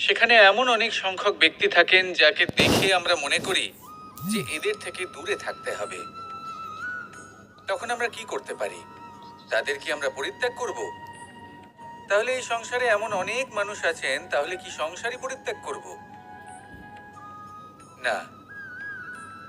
সেখানে এমন অনেক সংখ্যক ব্যক্তি থাকেন যাকে দেখে আমরা মনে করি যে এদের থেকে দূরে থাকতে হবে। তখন আমরা কি করতে পারি? তাদের কি আমরা পরিত্যাগ করব? তাহলে এই সংসারে এমন অনেক মানুষ আছেন, তাহলে কি সংসারই পরিত্যাগ করব? না।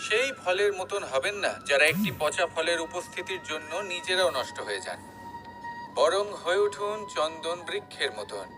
সেই ফলের মতন হবেন না, যারা একটি পচা ফলের উপস্থিতির জন্য নিজেরাও নষ্ট হয়ে যান। বরং হয়ে উঠুন চন্দন বৃক্ষের মতন।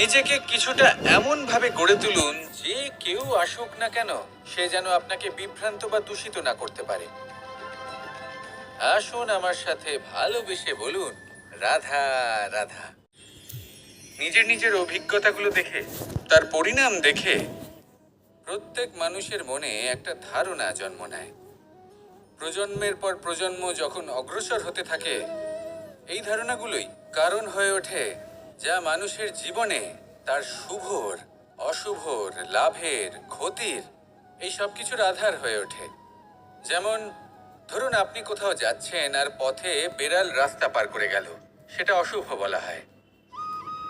নিজেকে কিছুটা এমন ভাবে গড়ে তুলুন যে কেউ আসুক না কেন, সে যেন আপনাকে বিভ্রান্ত বা দূষিত না করতে পারে। আসুন আমার সাথে ভালোবেসে বলুন, রাধা রাধা। নিজের নিজের অভিজ্ঞতাগুলো দেখে, তার পরিণাম দেখে প্রত্যেক মানুষের মনে একটা ধারণা জন্ম নেয়। প্রজন্মের পর প্রজন্ম যখন অগ্রসর হতে থাকে, এই ধারণাগুলোই কারণ হয়ে ওঠে যা মানুষের জীবনে তার শুভর, অশুভর, লাভের, ক্ষতির, এই সব কিছুর আধার হয়ে ওঠে। যেমন, ধরুন আপনি কোথাও যাচ্ছেন আর পথে বেড়াল রাস্তা পার করে গেল। সেটা অশুভ বলা হয়।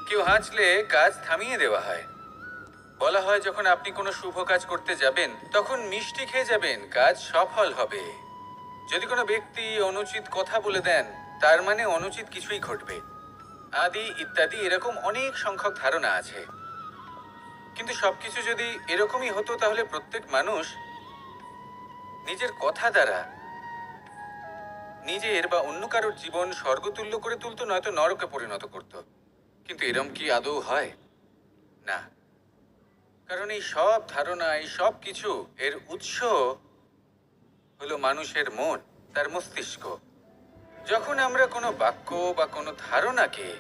কেউ হাঁচলে কাজ থামিয়ে দেওয়া হয়। বলা হয় যখন আপনি কোনো শুভ কাজ করতে যাবেন, তখন মিষ্টি খেয়ে যাবেন, কাজ সফল হবে। যদি কোনো ব্যক্তি অনুচিত কথা বলে দেন, তার মানে অনুচিত কিছুই ঘটবে। আদি ইত্যাদি এরকম অনেক সংখ্যক ধারণা আছে। কিন্তু সবকিছু যদি এরকমই হতো তাহলে প্রত্যেক মানুষ নিজের কথা দ্বারা নিজের বা অন্য কারোর জীবন স্বর্গতুল্য করে তুলতো, নয়তো নরকে পরিণত করত। কিন্তু এরম কি আদৌ হয়? না। কারণ এই সব ধারণা, এই সব কিছু এর উৎস হলো মানুষের মন, তার মস্তিষ্ক। যখন আমরা কোনো বাক্য বা কোনো ধারণাকে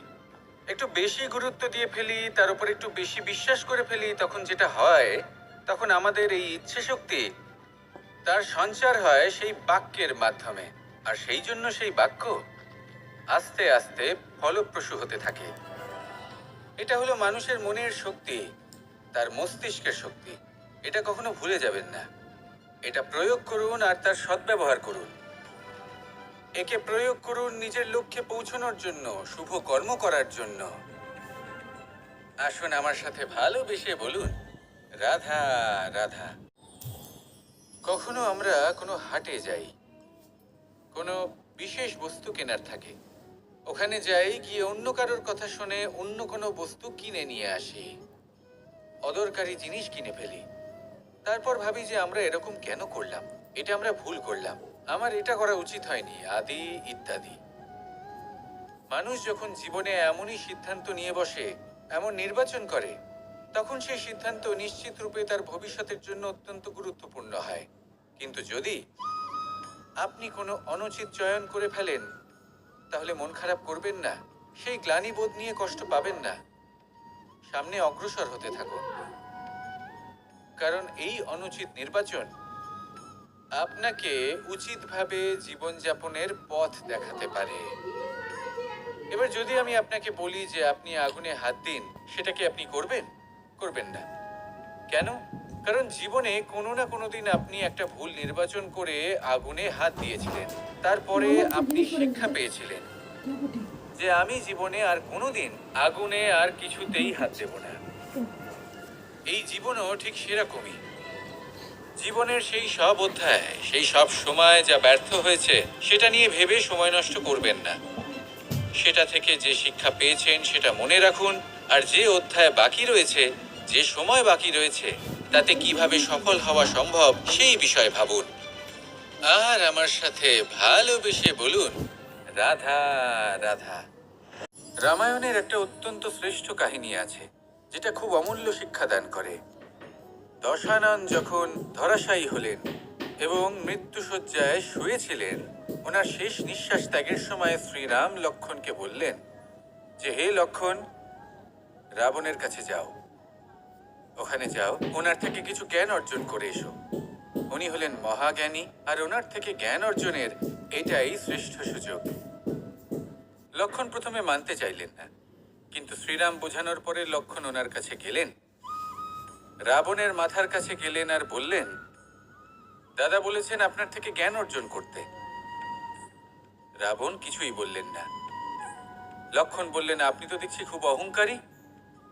একটু বেশি গুরুত্ব দিয়ে ফেলি, তার উপর একটু বেশি বিশ্বাস করে ফেলি, তখন যেটা হয়, তখন আমাদের এই ইচ্ছে শক্তি তার সঞ্চার হয় সেই বাক্যের মাধ্যমে। আর সেই জন্য সেই বাক্য আস্তে আস্তে ফলপ্রসূ হতে থাকে। এটা হলো মানুষের মনের শক্তি, তার মস্তিষ্কের শক্তি। এটা কখনো ভুলে যাবেন না। এটা প্রয়োগ করুন আর তার সদ্ব্যবহার করুন। একে প্রয়োগ করুন নিজের লক্ষ্যে পৌঁছানোর জন্য, শুভ কর্ম করার জন্য। আসুন আমার সাথে ভালোবেসে বলুন, রাধা রাধা। কখনো আমরা কোনো হাটে যাই, কোনো বিশেষ বস্তু কেনার থাকে। ওখানে যাই, গিয়ে অন্য কারোর কথা শুনে অন্য কোনো বস্তু কিনে নিয়ে আসি। অদরকারি জিনিস কিনে ফেলি। তারপর ভাবি যে আমরা এরকম কেন করলাম? এটা আমরা ভুল করলাম। আমার এটা করা উচিত হয়নি, আদি ইত্যাদি। মানুষ যখন জীবনে এমনই সিদ্ধান্ত নিয়ে বসে, এমন নির্বাচন করে, তখন সেই সিদ্ধান্ত নিশ্চিত রূপে তার ভবিষ্যতের জন্য অত্যন্ত গুরুত্বপূর্ণ হয়। কিন্তু যদি আপনি কোনো অনুচিত চয়ন করে ফেলেন, তাহলে মন খারাপ করবেন না, সেই গ্লানিবোধ নিয়ে কষ্ট পাবেন না। সামনে অগ্রসর হতে থাকুন। কারণ এই অনুচিত নির্বাচন আপনাকে উচিতভাবে জীবনযাপনের পথ দেখাতে পারে। এবার যদি আমি আপনাকে বলি যে আপনি আগুনে হাত দিন সেটা কি আপনি করবেন? করবেন না। কেন? কারণ জীবনে কোনো না কোনো দিন আপনি একটা ভুল নির্বাচন করে আগুনে হাত দিয়েছিলেন। তারপরে আপনি শিক্ষা পেয়েছিলেন। যে আমি জীবনে আর কোনোদিন আগুনে আর কিছুতেই হাত দেব না। এই জীবনও ঠিক সেরকমই। জীবনের সেই সব অধ্যায়, সেই সব সময় যা ব্যর্থ হয়েছে, সেটা নিয়ে ভেবে সময় নষ্ট করবেন না। সেটা থেকে যে শিক্ষা পেয়েছেন, সেটা মনে রাখুন, আর যে অধ্যায় বাকি রয়েছে, যে সময় বাকি রয়েছে, তাতে কীভাবে সফল হওয়া সম্ভব, সেই বিষয়ে ভাবুন। আর আমার সাথে ভালোবেসে বলুন, রাধা রাধা। রামায়ণের একটা অত্যন্ত শ্রেষ্ঠ কাহিনী আছে, যেটা খুব অমূল্য শিক্ষাদান করে। দশানন যখন ধরাশায়ী হলেন এবং মৃত্যুসজ্জায় শুয়েছিলেন, ওনার শেষ নিঃশ্বাস ত্যাগের সময় শ্রীরাম লক্ষণকে বললেন, যে হে লক্ষণ, রাবণের কাছে যাও। ওখানে যাও, ওনার থেকে কিছু জ্ঞান অর্জন করে এসো। উনি হলেন মহাজ্ঞানী, আর ওনার থেকে জ্ঞান অর্জনের এটাই শ্রেষ্ঠ সুযোগ। লক্ষণ প্রথমে মানতে চাইলেন না, কিন্তু শ্রীরাম বোঝানোর পরে লক্ষণ ওনার কাছে গেলেন। রাবণের মাথার কাছে গেলেন আর বললেন, দাদা বলেছেন আপনার থেকে জ্ঞান অর্জন করতে। রাবণ কিছুই বললেন না। লক্ষণ বললেন, আপনি তো দেখছি খুব অহংকারী।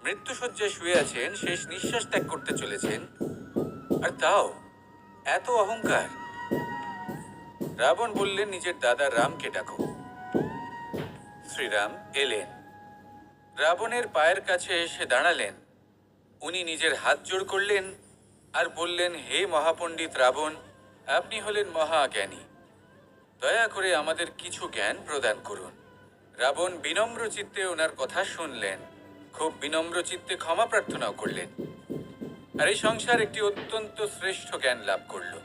মৃত্যুসজ্জায় শুয়ে আছেন, শেষ নিঃশ্বাস ত্যাগ করতে চলেছেন। আর তাও এত অহংকার? রাবণ বললেন, নিজের দাদা রামকে ডাকো। শ্রীরাম এলেন। রাবণের পায়ের কাছে এসে দাঁড়ালেন। উনি নিজের হাত জোড় করলেন আর বললেন, হে মহাপণ্ডিত রাবণ, আপনি হলেন মহাজ্ঞানী। দয়া করে আমাদের কিছু জ্ঞান প্রদান করুন। রাবণ বিনম্র চিত্তে ওনার কথা শুনলেন। খুব বিনম্র চিত্তে ক্ষমা প্রার্থনাও করলেন। আর এই সংসার একটি অত্যন্ত শ্রেষ্ঠ জ্ঞান লাভ করল।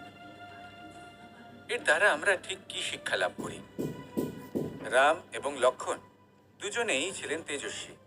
এর দ্বারা আমরা ঠিক কি শিক্ষা লাভ করি? রাম এবং লক্ষণ দুজনেই ছিলেন তেজস্বী।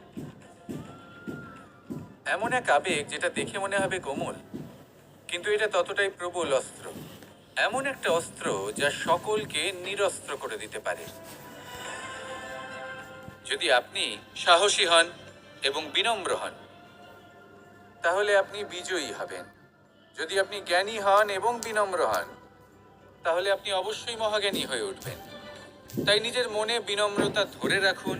এমন এক আবেগ যেটা দেখে মনে হবে কোমল, কিন্তু এটা ততটাই প্রবল অস্ত্র। এমন একটা অস্ত্র যা সকলকে নিরস্ত্র করে দিতে পারে। যদি আপনি সাহসী হন এবং বিনম্র হন, তাহলে আপনি বিজয়ী হবেন। যদি আপনি জ্ঞানী হন এবং বিনম্র হন, তাহলে আপনি অবশ্যই মহাজ্ঞানী হয়ে উঠবেন। তাই নিজের মনে বিনম্রতা ধরে রাখুন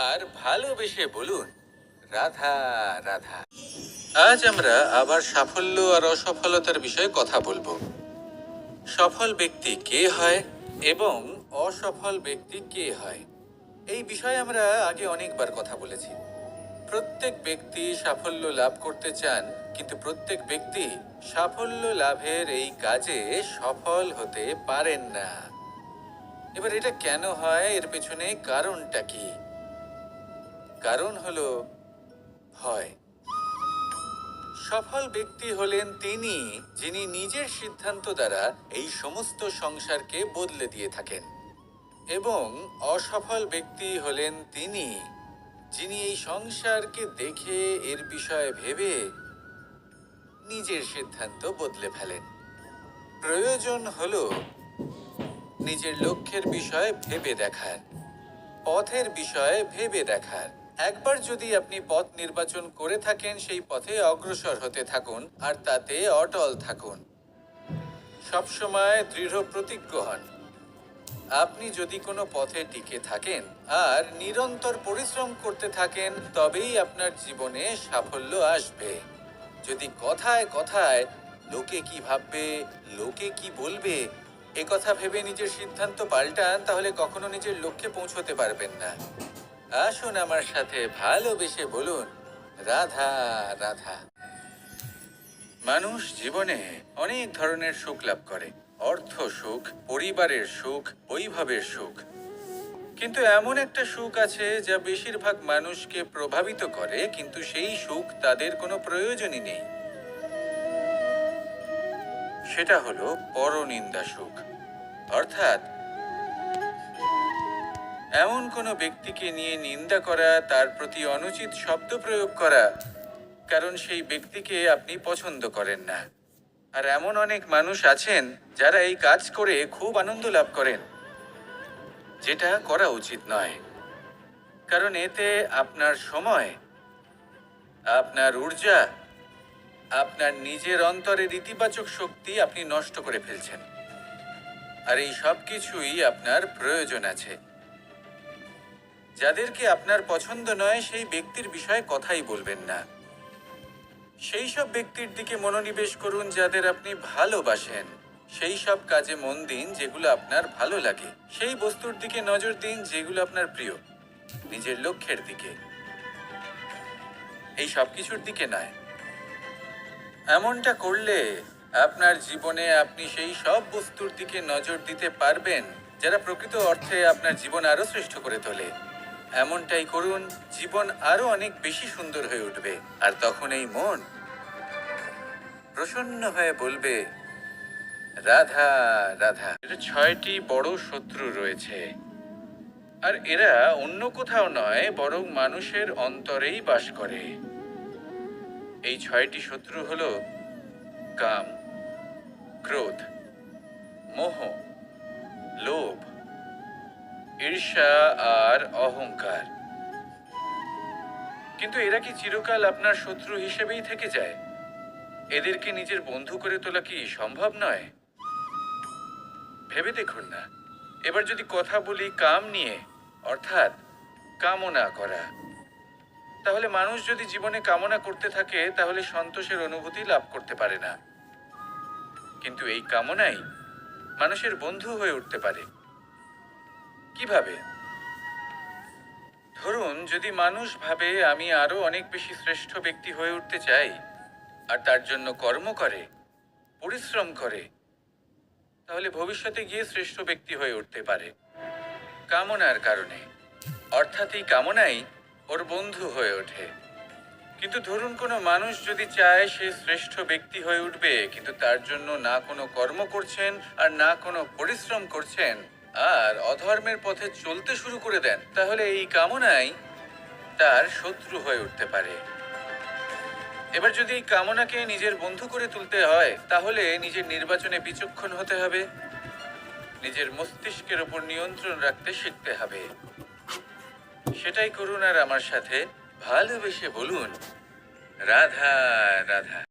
আর ভালোবেসে বলুন রাধা রাধা। আজ আমরা আবার সাফল্য আর অসফলতার বিষয়ে কথা বলব। সফল ব্যক্তি কে হয় এবং অসফল ব্যক্তি কে হয়? এই বিষয়ে আমরা আগে অনেকবার কথা বলেছি। প্রত্যেক ব্যক্তি সাফল্য লাভ করতে চান, কিন্তু প্রত্যেক ব্যক্তি সাফল্য লাভের এই কাজে সফল হতে পারেন না। এবার এটা কেন হয়? এর পেছনে কারণটা কি? কারণ হলো ভয় সফল ব্যক্তি হলেন তিনি যিনি নিজের সিদ্ধান্ত দ্বারা এই সমস্ত সংসারকে বদলে দিয়ে থাকেন। এবং অসফল ব্যক্তি হলেন তিনি যিনি এই সংসারকে দেখে এর বিষয়ে ভেবে নিজের সিদ্ধান্ত বদলে ফেলেন। প্রয়োজন হল নিজের লক্ষ্যের বিষয়ে ভেবে দেখার, পথের বিষয়ে ভেবে দেখার। একবার যদি আপনি পথ নির্বাচন করে থাকেন, সেই পথে অগ্রসর হতে থাকুন আর তাতে অটল থাকুন। সবসময় দৃঢ় প্রতিজ্ঞ হন। আপনি যদি কোনো পথে টিকে থাকেন আর নিরন্তর পরিশ্রম করতে থাকেন, তবেই আপনার জীবনে সাফল্য আসবে। যদি কথায় কথায় লোকে কি ভাববে, লোকে কি বলবে কথা ভেবে নিজের সিদ্ধান্ত পাল্টান, তাহলে কখনো নিজের লক্ষ্যে পৌঁছতে পারবেন না। আসুন আমার সাথে ভালোবেসে বলুন, রাধা রাধা। মানুষ জীবনে অনেক ধরনের সুখ লাভ করে। অর্থ সুখ, পরিবারের সুখ, বৈভবের সুখ। কিন্তু এমন একটা সুখ আছে যা বেশিরভাগ মানুষকে প্রভাবিত করে, কিন্তু সেই সুখ তাদের কোনো প্রয়োজনই নেই। সেটা হলো পরনিন্দা সুখ। অর্থাৎ এমন কোনো ব্যক্তিকে নিয়ে নিন্দা করা, তার প্রতি অনুচিত শব্দ প্রয়োগ করা, কারণ সেই ব্যক্তিকে আপনি পছন্দ করেন না। আর এমন অনেক মানুষ আছেন যারা এই কাজ করে খুব আনন্দ লাভ করেন। যেটা করা উচিত নয়। কারণ এতে আপনার সময়, আপনার ঊর্জা, আপনার নিজের অন্তরের ইতিবাচক শক্তি আপনি নষ্ট করে ফেলছেন। আর এই সব কিছুই আপনার প্রয়োজন আছে। যাদেরকে আপনার পছন্দ নয়, সেই ব্যক্তির বিষয়ে কথাই বলবেন না। সেই সব ব্যক্তির দিকে মনোনিবেশ করুন যাদের আপনি ভালোবাসেন। সেই সব কাজে মন দিন যেগুলো আপনার ভালো লাগে। সেই বস্তুর দিকে নজর দিন যেগুলো আপনার প্রিয়, নিজের লক্ষ্যের দিকে। এই সব কিছুর দিকে নয়। এমনটা করলে আপনার জীবনে আপনি সেই সব বস্তুর দিকে নজর দিতে পারবেন, যারা প্রকৃত অর্থে আপনার জীবন আরও শ্রেষ্ঠ করে তোলে। এমনটাই করুন, জীবন আরও অনেক বেশি সুন্দর হয়ে উঠবে। আর তখন এই মন প্রসন্ন হয়ে বলবে, রাধা রাধা। এর ছয়টি বড় শত্রু রয়েছে। আর এরা অন্য কোথাও নয়, বরং মানুষের অন্তরেই বাস করে। এই ছয়টি শত্রু হলো কাম, ক্রোধ, মোহ, লোভ ঈর্ষা আর অহংকার। কিন্তু এরা কি চিরকাল আপনার শত্রু হিসেবেই থেকে যায়? এদেরকে নিজের বন্ধু করে তোলা কি সম্ভব নয়? ভেবে দেখুন না। এবার যদি কথা বলি কাম নিয়ে, অর্থাৎ কামনা করা। তাহলে মানুষ যদি জীবনে কামনা করতে থাকে, তাহলে সন্তোষের অনুভূতি লাভ করতে পারে না। কিন্তু এই কামনাই মানুষের বন্ধু হয়ে উঠতে পারে। কীভাবে? ধরুন, যদি মানুষ ভাবে আমি আরও অনেক বেশি শ্রেষ্ঠ ব্যক্তি হয়ে উঠতে চাই, আর তার জন্য কর্ম করে, পরিশ্রম করে, তাহলে ভবিষ্যতে গিয়ে শ্রেষ্ঠ ব্যক্তি হয়ে উঠতে পারে। কামনার কারণে। অর্থাৎ এই কামনাই ওর বন্ধু হয়ে ওঠে। কিন্তু ধরুন, কোনো মানুষ যদি চায় সে শ্রেষ্ঠ ব্যক্তি হয়ে উঠবে, কিন্তু তার জন্য না কোনো কর্ম করছেন আর না কোনো পরিশ্রম করছেন আর অধর্মের পথে চলতে শুরু করে দেন, তাহলে এই কামনাই তার শত্রু হয়ে উঠতে পারে। এবার যদি এই কামনাকে নিজের বন্ধু করে তুলতে হয়, তাহলে নিজের নির্বাচনে বিচক্ষণ হতে হবে। নিজের মস্তিষ্কের উপর নিয়ন্ত্রণ রাখতে শিখতে হবে। সেটাই করুন আর আমার সাথে ভালোবেসে বলুন, রাধা রাধা।